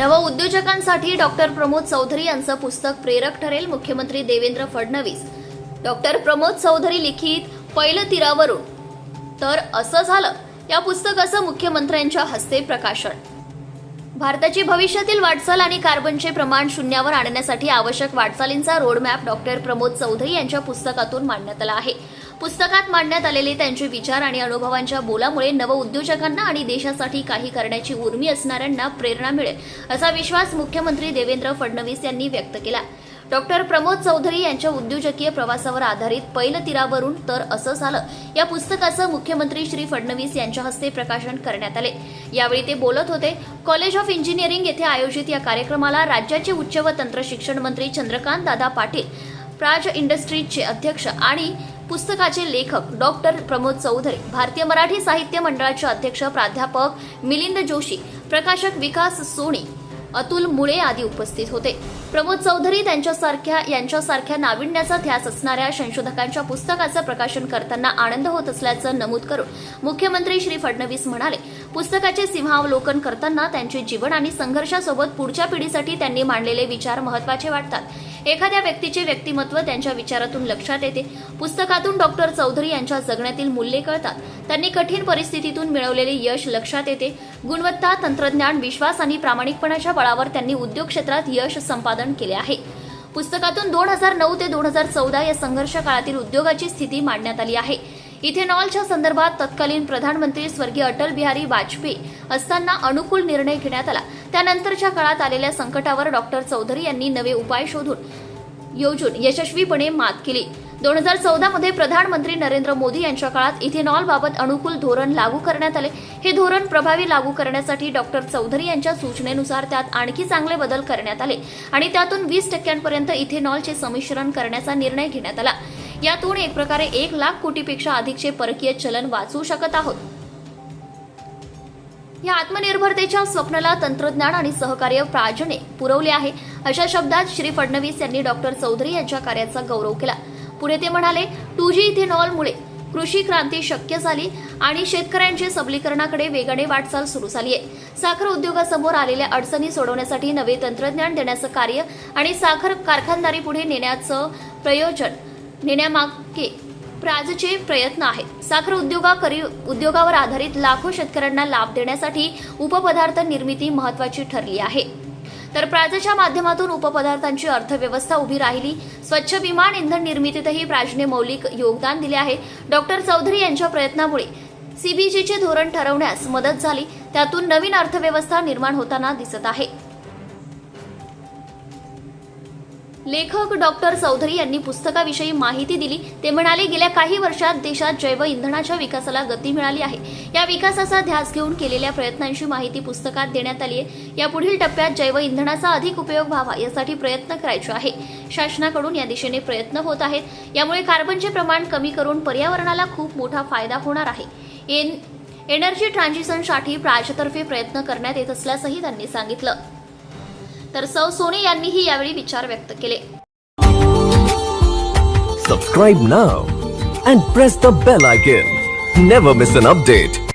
नवउद्योजकांसाठी doctor Pramod Chaudhari यांचं पुस्तक प्रेरक ठरेल मुख्यमंत्री देवेंद्र फडणवीस. डॉक्टर प्रमोद चौधरी लिखित पहिलं तीरावरून. तर असं झालं. या पुस्तकाचं मुख्यमंत्र्यांच्या हस्ते प्रकाशन. भारताची भविष्यातील वाटचाल आणि कार्बनचे प्रमाण शून्यावर आणण्यासाठी आवश्यक वाटचालींचा रोडमॅप डॉक्टर प्रमोद चौधरी यांच्या पुस्तकातून मांडण्यात आला आहे. पुस्तकात मांडण्यात आलेले त्यांचे विचार आणि अनुभवांच्या बोलामुळे नवउद्योजकांना आणि देशासाठी काही करण्याची उर्मी असणाऱ्यांना प्रेरणा मिळेल असा विश्वास मुख्यमंत्री देवेंद्र फडणवीस यांनी व्यक्त केला. डॉक्टर प्रमोद चौधरी यांच्या उद्योजकीय प्रवासावर आधारित पैल तीरावरून तर असं झालं. या पुस्तकाचं मुख्यमंत्री श्री फडणवीस यांच्या हस्ते प्रकाशन करण्यात आले. यावेळी ते बोलत होते कॉलेज ऑफ इंजिनिअरिंग येथे आयोजित या कार्यक्रमाला राज्याचे उच्च व तंत्रशिक्षण मंत्री चंद्रकांत दादा पाटील प्राज इंडस्ट्रीजचे अध्यक्ष आणि पुस्तकाचे लेखक डॉक्टर प्रमोद चौधरी भारतीय मराठी साहित्य मंडळाचे अध्यक्ष प्राध्यापक मिलिंद जोशी प्रकाशक विकास सोनी अतुल मुळे आदी उपस्थित होते. प्रमोद चौधरी त्यांच्यासारख्या यांच्यासारख्या नाविन्याचा ध्यास असणाऱ्या संशोधकांच्या पुस्तकाचं प्रकाशन करताना आनंद होत असल्याचं नमूद करून मुख्यमंत्री श्री फडणवीस म्हणाले पुस्तकाचे सिंहावलोकन करताना त्यांचे जीवन आणि संघर्षासोबत पुढच्या पिढीसाठी त्यांनी मांडलेले विचार महत्त्वाचे वाटतात. एखाद्या व्यक्तीचे व्यक्तिमत्व त्यांच्या विचारातून लक्षात येते. पुस्तकातून डॉक्टर चौधरी यांच्या जगण्यातील मूल्ये कळतात. त्यांनी कठीण परिस्थितीतून मिळवलेले यश लक्षात येते. गुणवत्ता तंत्रज्ञान विश्वास आणि प्रामाणिकपणाच्या बळावर त्यांनी उद्योग क्षेत्रात यश संपादन केले आहे. पुस्तकातून दोन हजार नऊ ते दोन हजार चौदा या संघर्ष काळातील उद्योगाची स्थिती मांडण्यात आली आहे. इथेनॉलच्या संदर्भात तत्कालीन प्रधानमंत्री स्वर्गीय अटल बिहारी वाजपेयी असताना अनुकूल निर्णय घेण्यात आला. त्यानंतरच्या काळात आलेल्या संकटावर डॉक्टर चौधरी यांनी नवे उपाय शोधून योजून यशस्वीपणे मात केली. दोन हजार चौदा मध्ये प्रधानमंत्री नरेंद्र मोदी यांच्या काळात इथेनॉल बाबत अनुकूल धोरण लागू करण्यात आले. हे धोरण प्रभावी लागू करण्यासाठी डॉक्टर चौधरी यांच्या सूचनेनुसार त्यात आणखी चांगले बदल करण्यात आले आणि त्यातून वीस टक्क्यांपर्यंत इथेनॉलचे संमिश्रण करण्याचा निर्णय घेण्यात आला. यातून एक प्रकारे एक लाख कोटीपेक्षा अधिकचे परकीय चलन वाचवू शकत आहोत. या आत्मनिर्भरतेच्या स्वप्नाला तंत्रज्ञान आणि सहकार्य प्राजने पुरवले आहे. अशा शब्दात श्री फडणवीस यांनी डॉक्टर चौधरी यांच्या कार्याचा गौरव केला. पुढे ते म्हणाले टू जी इथेनॉलमुळे कृषी क्रांती शक्य झाली आणि शेतकऱ्यांचे सबलीकरणाकडे वेगाने वाटचाल सुरू झाली आहे साखर उद्योगासमोर आलेल्या अडचणी सोडवण्यासाठी नवे तंत्रज्ञान देण्याचं कार्य आणि साखर कारखानदारी पुढे नेण्याचं प्रयोजन नेण्यामागे प्राजचे प्रयत्न आहेत. साखर उद्योगाकरी उद्योगावर आधारित लाखो शेतकऱ्यांना लाभ देण्यासाठी उपपदार्थ निर्मिती महत्वाची ठरली आहे. तर प्राजच्या माध्यमातून उपपदार्थांची अर्थव्यवस्था उभी राहिली. स्वच्छ विमान इंधन निर्मितीतही प्राजने मौलिक योगदान दिले आहे. डॉक्टर चौधरी यांच्या प्रयत्नामुळे सीबीजीचे धोरण ठरवण्यास मदत झाली. त्यातून नवीन अर्थव्यवस्था निर्माण होताना दिसत आहे. लेखक डॉक्टर चौधरी यांनी पुस्तकाविषयी माहिती दिली. ते म्हणाले गेल्या काही वर्षात देशात जैव इंधनाच्या विकासाला गती मिळाली आहे. या विकासाचा ध्यास घेऊन केलेल्या प्रयत्नांची माहिती पुस्तकात देण्यात आली आहे. या पुढील टप्प्यात जैव इंधनाचा अधिक उपयोग व्हावा यासाठी प्रयत्न करायचे आहे. शासनाकडून या दिशेने प्रयत्न होत आहेत. यामुळे कार्बनचे प्रमाण कमी करून पर्यावरणाला खूप मोठा फायदा होणार आहे. एन एनर्जी ट्रान्झिशनसाठी प्राजतर्फे प्रयत्न करण्यात येत असल्याचंही त्यांनी सांगितलं. तर सौ सोने यांनीही यावेळी विचार व्यक्त केले. Subscribe now and press the bell icon never miss an update